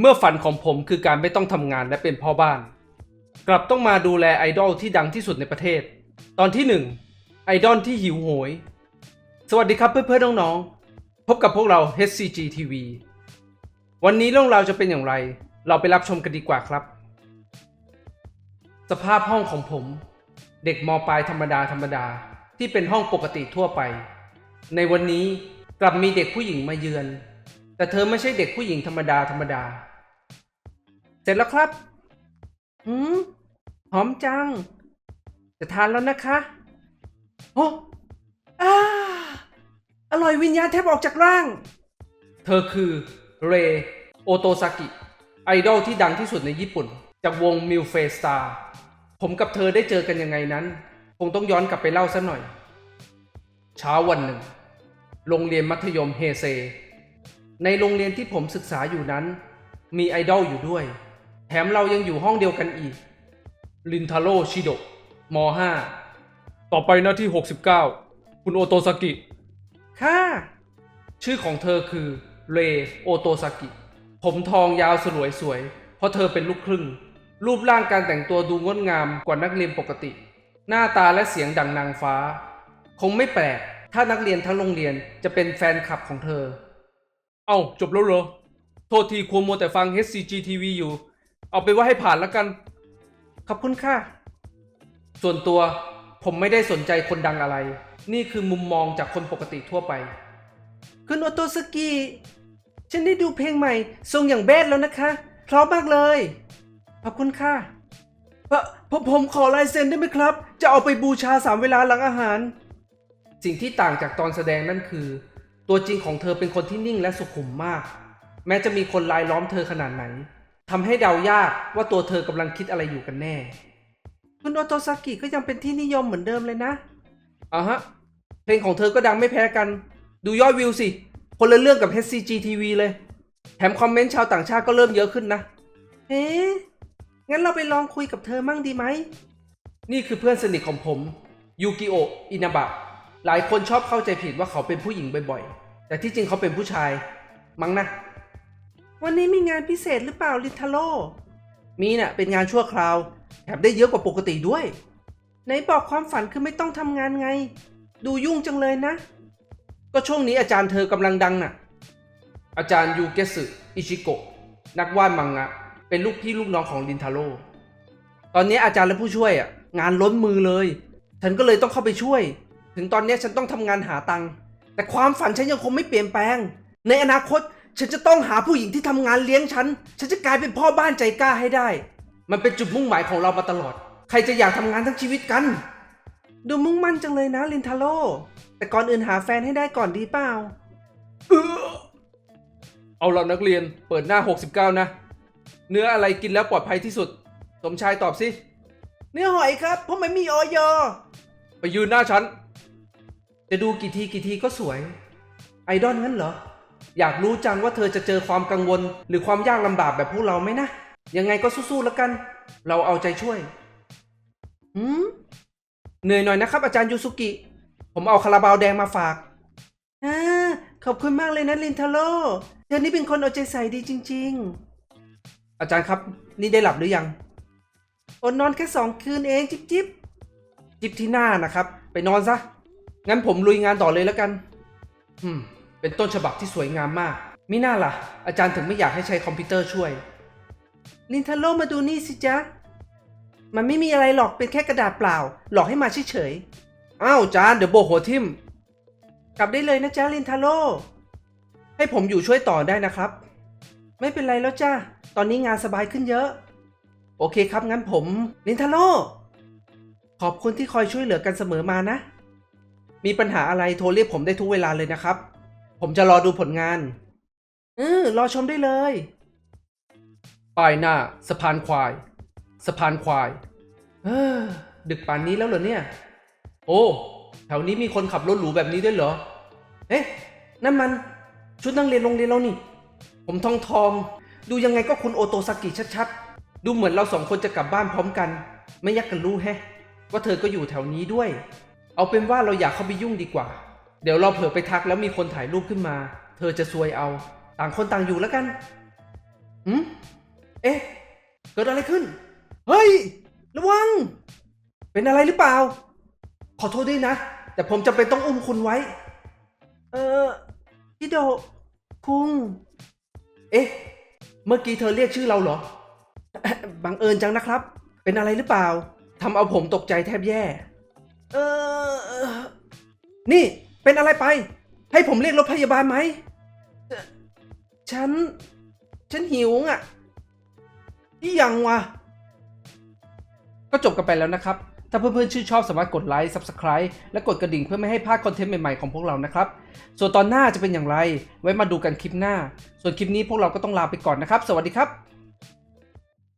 เมื่อฝันของผมคือการไม่ต้องทำงานและเป็นพ่อบ้าน กลับต้องมาดูแลไอดอลที่ดังที่สุดในประเทศ ตอนที่หนึ่งไอดอลที่หิวโหย สวัสดีครับเพื่อนๆน้องๆ พบกับพวกเรา HCG TV วันนี้เรื่องราวจะเป็นอย่างไร เราไปรับชมกันดีกว่าครับ สภาพห้องของผม เด็กมปลายธรรมดาธรรมดาที่เป็นห้องปกติทั่วไป ในวันนี้กลับมีเด็กผู้หญิงมาเยือน แต่เธอไม่ใช่เด็กผู้หญิงธรรมดาธรรมดา เสร็จแล้วครับหืมหอมจัง จะทานแล้วนะคะโอ้อาอร่อยวิญญาณแทบออกจากร่าง เธอคือเรโอโตซากิ ไอดอลที่ดังที่สุดในญี่ปุ่น จากวงมิลเฟสตาร์ผมกับเธอได้เจอกันยังไงนั้น คงต้องย้อนกลับไปเล่าซะหน่อย เช้าวันหนึ่ง โรงเรียนมัธยมเฮเซ ในโรงเรียนที่ผมศึกษาอยู่นั้น มีไอดอลอยู่ด้วย แถมเรายังอยู่ห้องเดียวกันอีก ลินทาโร่ชิโดะม .5 ต่อไปหน้าที่ 69 คุณโอโตซากิ ค่ะ ชื่อของเธอคือเรโอโตซากิ ผมทองยาวสลวยสวย เพราะเธอเป็นลูกครึ่ง รูปร่างการแต่งตัวดูงดงามกว่านักเรียนปกติ หน้าตาและเสียงดังนางฟ้า คงไม่แปลก ถ้านักเรียนทั้งโรงเรียนจะเป็นแฟนคลับของเธอ เอ้าจบแล้วเหรอ โทษทีควรมัวแต่ฟัง HCG TV อยู่ เอาไปนว่าให้ผ่านแล้วกัน ขอบคุณค่ะ ส่วนตัวผมไม่ได้สนใจคนดังอะไร นี่คือมุมมองจากคนปกติทั่วไป คุณโอโตสกิฉันได้ดูเพลงใหม่ ทรงอย่างแบดแล้วนะคะเพราะมากเลย ขอบคุณค่ะเอ่อผมผมขอลายเซ็นได้ไหมครับ จะเอาไปบูชาสามเวลาหลังอาหาร สิ่งที่ต่างจากตอนแสดงนั่นคือ ตัวจริงของเธอเป็นคนที่นิ่งและสุขุมมาก แม้จะมีคนลายล้อมเธอขนาดไหนทำให้เดายากว่าตัวเธอกำลังคิดอะไรอยู่กันแน่ คุณโอโตซากิก็ยังเป็นที่นิยมเหมือนเดิมเลยนะอะฮะ เพลงของเธอก็ดังไม่แพ้กัน ดูยอดวิวสิ คนละเรื่องกับ HCG TV เลย แถมคอมเมนต์ชาวต่างชาติก็เริ่มเยอะขึ้นนะ เอ๊ะ งั้นเราไปลองคุยกับเธอมั่งดีไหม นี่คือเพื่อนสนิทของผม ยูกิโอะอินาบะ หลายคนชอบเข้าใจผิดว่าเขาเป็นผู้หญิงบ่อยๆ แต่ที่จริงเขาเป็นผู้ชาย มั้งนะ วันนี้มีงานพิเศษหรือเปล่าลิทาโร่มีน่ะเป็นงานชั่วคราวแถมได้เยอะกว่าปกติด้วย ไหนบอกความฝันคือไม่ต้องทำงานไง ดูยุ่งจังเลยนะ ก็ช่วงนี้อาจารย์เธอกำลังดังน่ะ อาจารย์ยูเกสึอิชิโกะนักวาดมังงะ เป็นลูกพี่ลูกน้องของลินทาโร่ตอนนี้อาจารย์และผู้ช่วยอะงานล้นมือเลย ฉันก็เลยต้องเข้าไปช่วย ถึงตอนนี้ฉันต้องทำงานหาตังค์แต่ความฝันฉันยังคงไม่เปลี่ยนแปลง ในอนาคตฉันจะต้องหาผู้หญิงที่ทำงานเลี้ยงฉัน ฉันจะกลายเป็นพ่อบ้านใจกล้าให้ได้ มันเป็นจุดมุ่งหมายของเรามาตลอด ใครจะอยากทำงานทั้งชีวิตกัน ดูมุ่งมั่นจังเลยนะลินทาโร่แต่ก่อนอื่นหาแฟนให้ได้ก่อนดีเปล่า เอาละนักเรียนเปิดหน้า 69 นะ เนื้ออะไรกินแล้วปลอดภัยที่สุด สมชายตอบสิ เนื้อหอยครับเพราะมันมีออยไปยืนหน้าฉัน จะดูกี่ทีกี่ทีก็สวย ไอดอลงั้นเหรอ อยากรู้จังว่าเธอจะเจอความกังวล หรือความยากลำบากแบบพวกเราไหมนะ ยังไงก็สู้ๆแล้วกัน เราเอาใจช่วยหืมเหนื่อยหน่อยนะครับ อาจารย์ยูสุกิ ผมเอาคาราบาวแดงมาฝากอ่าขอบคุณมากเลยนะลินทาโร่เธอนี่เป็นคนเอาใจใส่ดีจริง ๆ อาจารย์ครับ นี่ได้หลับหรือยังอดนอนแค่สองคืนเอง จิบจิบจิบที่หน้านะครับ ไปนอนซะ งั้นผมลุยงานต่อเลยแล้วกัน อืม เป็นต้นฉบับที่สวยงามมาก มิน่าล่ะ อาจารย์ถึงไม่อยากให้ใช้คอมพิวเตอร์ช่วย ลินทาโร่มาดูนี่สิจ๊ะ มันไม่มีอะไรหรอก เป็นแค่กระดาษเปล่า หลอกให้มาเฉยๆ อ้าวจานเดี๋ยวโบหัวทิม กลับได้เลยนะจ๊ะลินทาโร่ ให้ผมอยู่ช่วยต่อได้นะครับ ไม่เป็นไรแล้วจ้าตอนนี้งานสบายขึ้นเยอะ โอเคครับงั้นผมลินทาโร่ขอบคุณที่คอยช่วยเหลือกันเสมอมานะ มีปัญหาอะไรโทรเรียกผมได้ทุกเวลาเลยนะครับ ผมจะรอดูผลงานเออรอชมได้เลยป้ายหน้าสะพานควาย สะพานควาย เออดึกป่านนี้แล้วเหรอเนี่ย โอ้แถวนี้มีคนขับรถหรูแบบนี้ด้วยเหรอ เอ๊ะนั่นมัน ชุดนักเรียนโรงเรียนเรานี่ ผมทองทอง ดูยังไงก็คุณโอโตซากิชัดๆ ดูเหมือนเราสองคนจะกลับบ้านพร้อมกัน ไม่ยักกันรู้แฮะว่าเธอก็อยู่แถวนี้ด้วย เอาเป็นว่าเราอยากเข้าไปยุ่งดีกว่า เดี๋ยวเราเผลอไปทักแล้วมีคนถ่ายรูปขึ้นมา เธอจะซวยเอา ต่างคนต่างอยู่แล้วกันอืมเอ๊ะ เกิดอะไรขึ้น เฮ้ย ระวัง เป็นอะไรหรือเปล่า ขอโทษด้วยนะ แต่ผมจำเป็นต้องอุ้มคุณไว้ เออพี่โดคุง เอ๊ะ เมื่อกี้เธอเรียกชื่อเราเหรอ บังเอิญจังนะครับ เป็นอะไรหรือเปล่า ทำเอาผมตกใจแทบแย่ เออเอ่อ นี่เป็นอะไรไป ให้ผมเรียกรถพยาบาลไหม ฉัน ฉันหิวอะนี่ยังวะ ก็จบกันไปแล้วนะครับ ถ้าเพื่อนๆชื่นชอบสามารถกดไลค์ Subscribe และกดกระดิ่งเพื่อไม่ให้พลาดคอนเทนต์ใหม่ๆของพวกเรานะครับ ส่วนตอนหน้าจะเป็นอย่างไร ไว้มาดูกันคลิปหน้า ส่วนคลิปนี้พวกเราก็ต้องลาไปก่อนนะครับ สวัสดีครับ